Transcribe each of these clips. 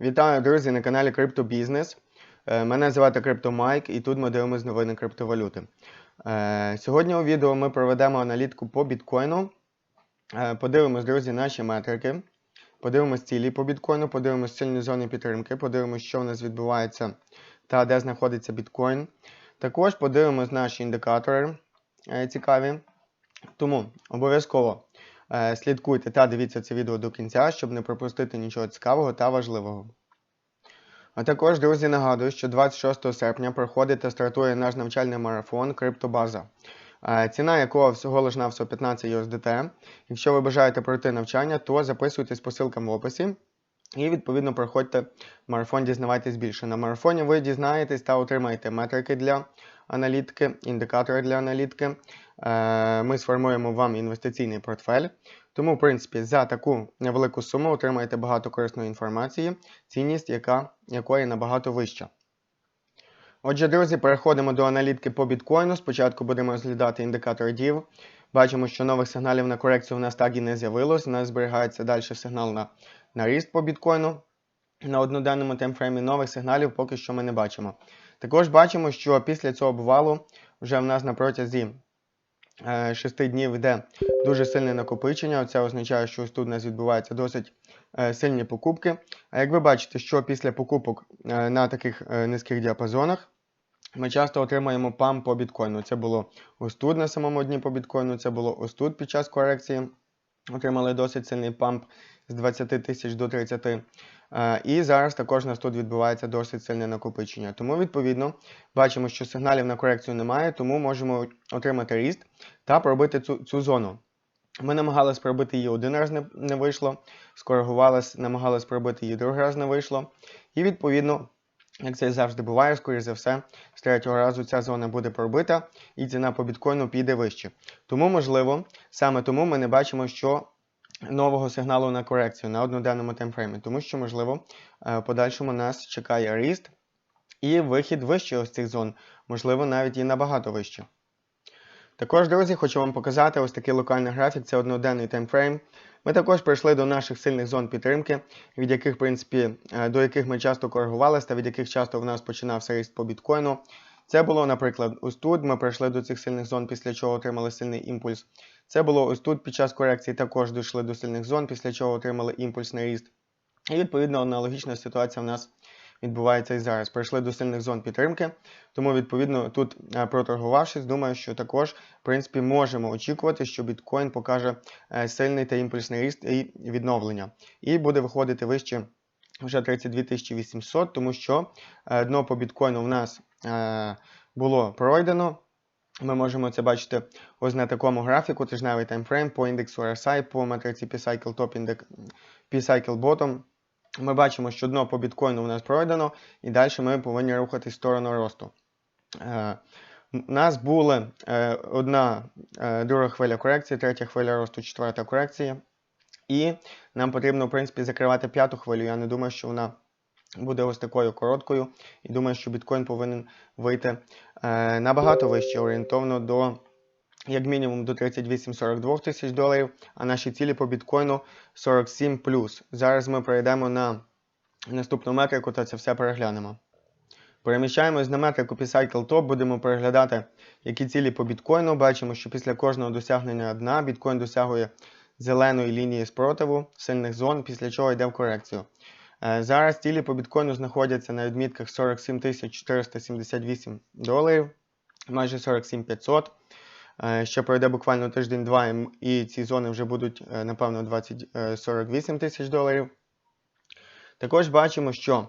Вітаю, друзі, на каналі Криптобізнес. Е, Мене звати CryptoMike і тут ми дивимося новини криптовалюти. Е, Сьогодні у відео ми проведемо аналітику по біткоїну. Е, Подивимось, друзі, наші метрики. Подивимось цілі по біткоїну, подивимось сильні зони підтримки, подивимось, що в нас відбувається та де знаходиться біткоін. Також подивимось наші індикатори цікаві. Тому обов'язково слідкуйте та дивіться це відео до кінця, щоб не пропустити нічого цікавого та важливого. А також, друзі, нагадую, що 26 серпня проходить та стартує наш навчальний марафон Криптобаза, е, ціна якого всього лиш на 15 USDT. Якщо ви бажаєте пройти навчання, то записуйтесь по ссылкам в описі. І відповідно проходьте марафон, дізнавайтесь більше. На марафоні ви дізнаєтесь та отримаєте метрики для аналітики, індикатори для аналітики. Е, Ми сформуємо вам інвестиційний портфель. Тому, в принципі, за таку невелику суму отримаєте багато корисної інформації, цінність яка, якої набагато вища. Отже, друзі, переходимо до аналітики по біткоїну. Спочатку будемо розглядати індикатор DIV. Бачимо, що нових сигналів на корекцію у нас так і не з'явилось. У нас зберігається далі сигнал на, на ріст по біткоїну. На одноденному таймфреймі нових сигналів поки що ми не бачимо. Також бачимо, що після цього обвалу вже в нас на протязі 6 днів йде дуже сильне накопичення. Це означає, що ось тут у нас відбуваються досить е, сильні покупки. А як ви бачите, що після покупок е, на таких е, низьких діапазонах ми часто отримаємо пам по біткоїну. Це було ось тут на самому дні по біткоїну, це було ось тут під час корекції. Отримали досить сильний памп з 20 тисяч до 30. Е, І зараз також у нас тут відбувається досить сильне накопичення. Тому, відповідно, бачимо, що сигналів на корекцію немає, тому можемо отримати ріст та пробити цю, цю зону. Ми намагалися пробити її один раз, не, не вийшло, скоригувалися, намагалися пробити її другий раз не вийшло. І відповідно, як це і завжди буває, скоріш за все, з третього разу ця зона буде пробита і ціна по біткоїну піде вище. Тому, можливо, саме тому ми не бачимо, що нового сигналу на корекцію на одноденному таймфреймі, тому що, можливо, е, подальшому нас чекає ріст і вихід вище ось цих зон, можливо, навіть і набагато вище. Також, друзі, хочу вам показати ось такий локальний графік, це одноденний таймфрейм. Ми також прийшли до наших сильних зон підтримки, від яких, в принципі, е, до яких ми часто коригувалися та від яких часто в нас починався ріст по біткоїну. Це було, наприклад, ось тут. Ми прийшли до цих сильних зон, після чого отримали сильний імпульс. Це було ось тут під час корекції, також дійшли до сильних зон, після чого отримали імпульсний ріст. І відповідно аналогічна ситуація в нас відбувається і зараз. Прийшли до сильних зон підтримки, тому відповідно тут е, проторгувавшись, думаю, що також в принципі можемо очікувати, що біткоін покаже е, сильний та імпульсний ріст і відновлення, і буде виходити вище вже 32 800, тому що е, дно по біткоїну в нас було пройдено. Ми можемо це бачити ось на такому графіку, тижневий таймфрейм по індексу RSI, по матриці P-Cycle Top P-Cycle Bottom. Ми бачимо, що дно по біткоїну у нас пройдено, і далі ми повинні рухатись в сторону росту. Е, У нас була е, одна е, друга хвиля корекції, третя хвиля росту, четверта корекція. І нам потрібно, в принципі, закривати п'яту хвилю. Я не думаю, що вона буде ось такою короткою. І думаю, що біткоін повинен вийти е, набагато вище, орієнтовно до, як мінімум, до 38-42 тисяч доларів, а наші цілі по біткоїну 47 Зараз ми перейдемо на наступну метрику та це все переглянемо. Переміщаємось на метрику P-Cycle Top, будемо переглядати, які цілі по біткоїну. Бачимо, що після кожного досягнення дна біткоін досягує зеленої лінії спротиву, сильних зон, після чого йде в корекцію. Е, Зараз цілі по біткоїну знаходяться на відмітках 47 478 доларів, майже 47 500. Ще пройде буквально тиждень-два, і ці зони вже будуть, е, напевно, 20, е, 48 тисяч доларів. Також бачимо, що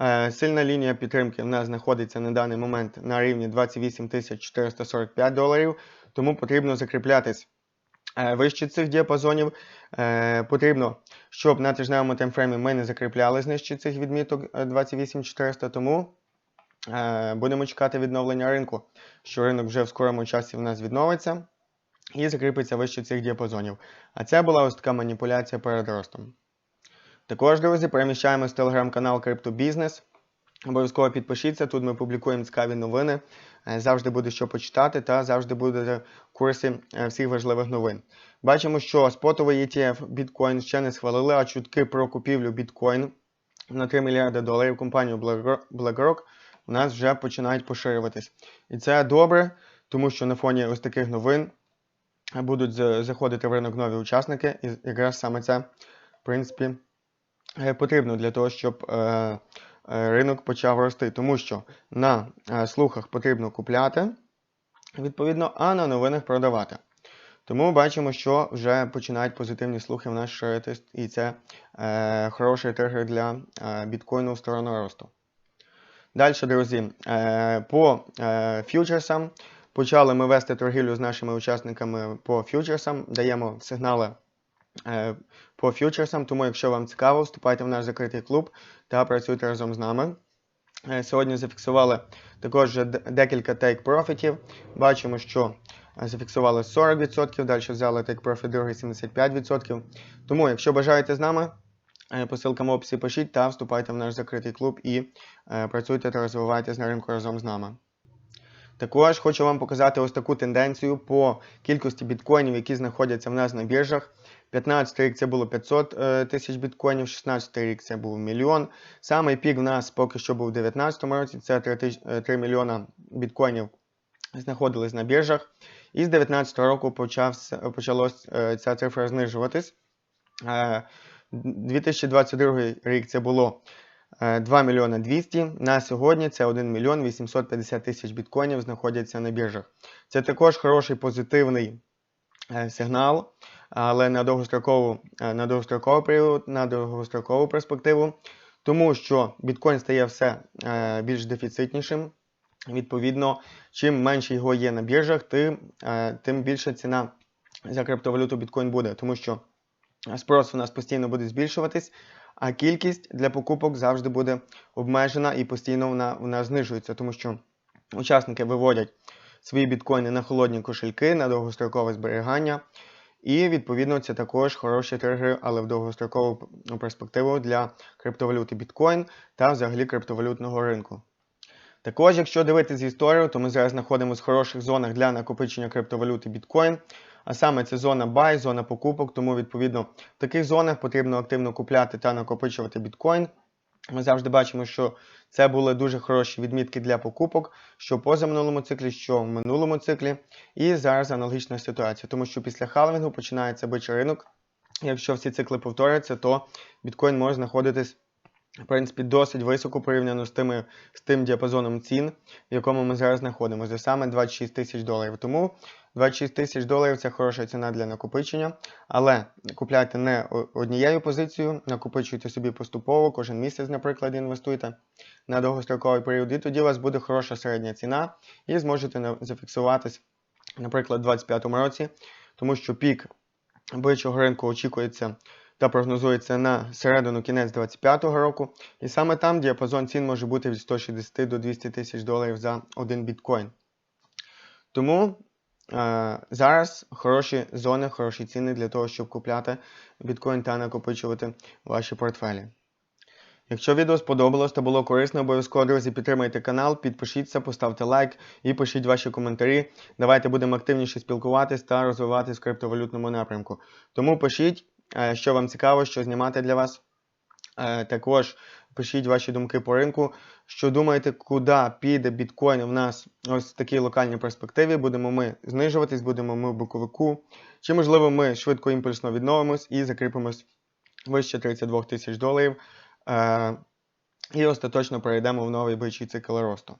е, сильна лінія підтримки в нас знаходиться на даний момент на рівні 28 445 доларів, тому потрібно закріплятись вище цих діапазонів. Потрібно, щоб на тижневому таймфреймі ми не закріплялись нижче цих відміток е, 28 400, тому будемо чекати відновлення ринку, що ринок вже в скорому часі в нас відновиться і закріпиться вище цих діапазонів. А це була ось така маніпуляція перед ростом. Також, друзі, переміщаємось в телеграм-канал Криптобізнес. Обов'язково підпишіться, тут ми публікуємо цікаві новини. Е, Завжди буде що почитати та завжди будете в курсі е, всіх важливих новин. Бачимо, що спотовий ETF біткоін ще не схвалили, а чутки про купівлю біткоін на 3 мільярди доларів компанію BlackRock у нас вже починають поширюватись. І це добре, тому що на фоні ось таких новин будуть заходити в ринок нові учасники, і якраз саме це, в принципі, е, потрібно для того, щоб е, е, ринок почав рости. Тому що на слухах потрібно купляти, відповідно, а на новинах продавати. Тому бачимо, що вже починають позитивні слухи в нас ширитись, і це е, хороший тригер для біткоїну в сторону росту. Далі, друзі, е, по е, фьючерсам почали ми вести торгівлю з нашими учасниками по фьючерсам, даємо сигнали е, по фьючерсам, тому якщо вам цікаво, вступайте в наш закритий клуб та працюйте разом з нами. Сьогодні зафіксували також декілька take профітів. Бачимо, що зафіксували 40%, далі взяли profit другий 75%. Тому, якщо бажаєте з нами, е, по в описі пишіть та вступайте в наш закритий клуб і е, працюйте та розвивайтесь на ринку разом з нами. Також хочу вам показати ось таку тенденцію по кількості біткоїнів, які знаходяться в нас на біржах. 15 рік це було 500 е, тисяч біткоїнів, 16 рік це був мільйон. Самий пік в нас поки що був у 2019 році, це 3, е, 3 мільйона біткоїнів знаходились на біржах. І з 2019 року почався, почалось ця цифра знижуватись. Е, 2022 рік це було е, 2 мільйона 200. На сьогодні це 1 мільйон 850 тисяч біткоїнів знаходяться на біржах. Це також хороший позитивний е, сигнал, але на довгострокову, е, на довгостроковий період, на довгострокову перспективу, тому що біткоін стає все е, більш дефіцитнішим. Відповідно, чим менше його є на біржах, тим, тим більше ціна за криптовалюту біткоін буде, тому що спрос у нас постійно буде збільшуватись, а кількість для покупок завжди буде обмежена і постійно вона, вона знижується, тому що учасники виводять свої біткоїни на холодні кошельки, на довгострокове зберігання. І відповідно це також хороші тригери, але в довгострокову перспективу для криптовалюти біткоін та взагалі криптовалютного ринку. Також, якщо дивитися історію, то ми зараз знаходимося в хороших зонах для накопичення криптовалюти біткоін. А саме це зона buy, зона покупок, тому відповідно в таких зонах потрібно активно купляти та накопичувати біткоін. Ми завжди бачимо, що це були дуже хороші відмітки для покупок, що позаминулому циклі, що в минулому циклі. І зараз аналогічна ситуація, тому що після халвінгу починається бичий ринок. Якщо всі цикли повторяться, то біткоін може знаходитись в принципі досить високо порівняно з, тими, з тим діапазоном цін, в якому ми зараз знаходимося, саме 26 тисяч доларів. Тому 26 тисяч доларів це хороша ціна для накопичення, але купляйте не однією позицією, накопичуйте собі поступово, кожен місяць, наприклад, інвестуйте на довгостроковий період, і тоді у вас буде хороша середня ціна, і зможете зафіксуватись, наприклад, у 2025 році, тому що пік бичого ринку очікується та прогнозується на середину кінець 2025 року, і саме там діапазон цін може бути від 160 до 200 тисяч доларів за один біткоін. Тому зараз хороші зони, хороші ціни для того, щоб купляти біткоін та накопичувати ваші портфелі. Якщо відео сподобалось та було корисно, обов'язково, друзі, підтримайте канал, підпишіться, поставте лайк і пишіть ваші коментарі. Давайте будемо активніше спілкуватись та розвиватись в криптовалютному напрямку. Тому пишіть, е, що вам цікаво, що знімати для вас. Е, Також пишіть ваші думки по ринку. Що думаєте, куди піде біткоін в нас ось в такій локальній перспективі? Будемо ми знижуватись, будемо ми в боковику. Чи можливо ми швидко імпульсно відновимось і закріпимось вище 32 тисяч доларів. Е, І остаточно перейдемо в новий бичий цикл росту.